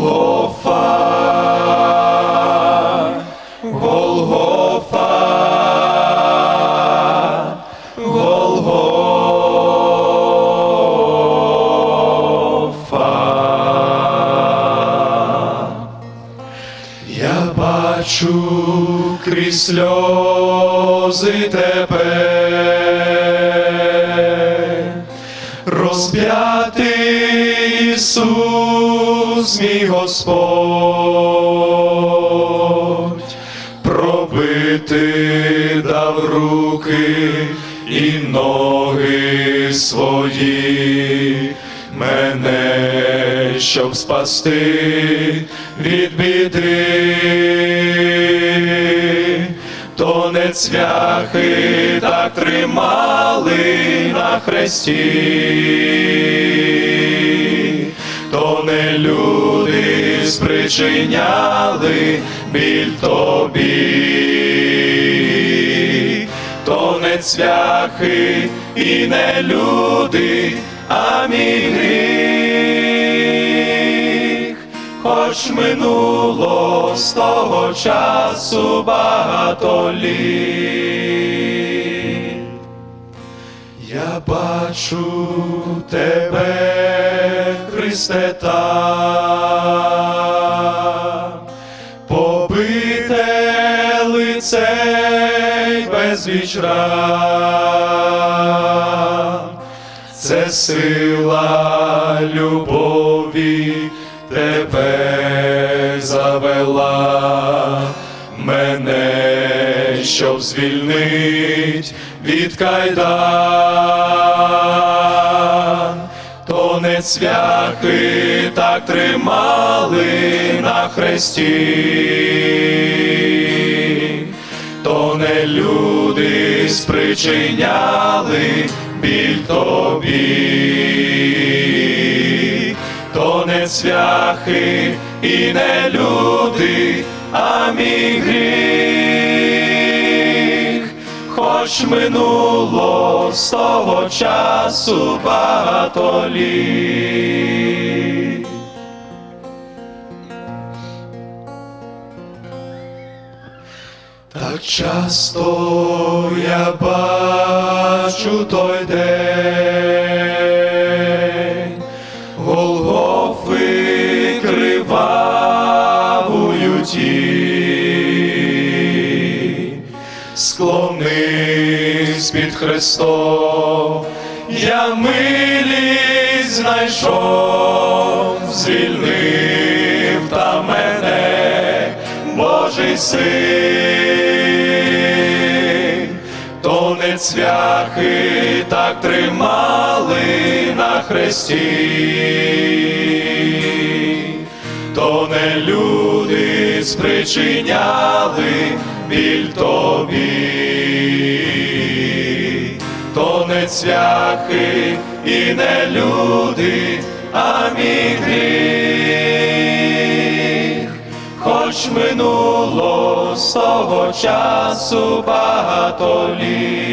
Голгофа, Голгофа, Голгофа. Я бачу крізь сльози тебе, розп'ятий Ісус, мій Господь, пробити дав руки і ноги свої, мене, щоб спасти від біди, то не цвяхи так тримали на хресті, то не люди спричиняли біль тобі, то не цвяхи і не люди, а мій гріх, хоч минуло з того часу багато літ. Я бачу тебе, Христе, там, побите лице й безвіч ран. Це сила любові тебе завела. Мене, щоб звільнить від кайдан, то не так тримали на хресті, то не люди спричиняли біль тобі, то не цвяхи і не люди, а мій гріх, хоч минуло з того часу багато літ. Так часто я бачу той день, склонись під Христом, я милість знайшов, звільнив та мене, Божий син, то не цвяхи так тримали на хресті, то не люди спричиняли біль тобі, цвяхи і не люди, а мій хоч минуло з того часу багато літ.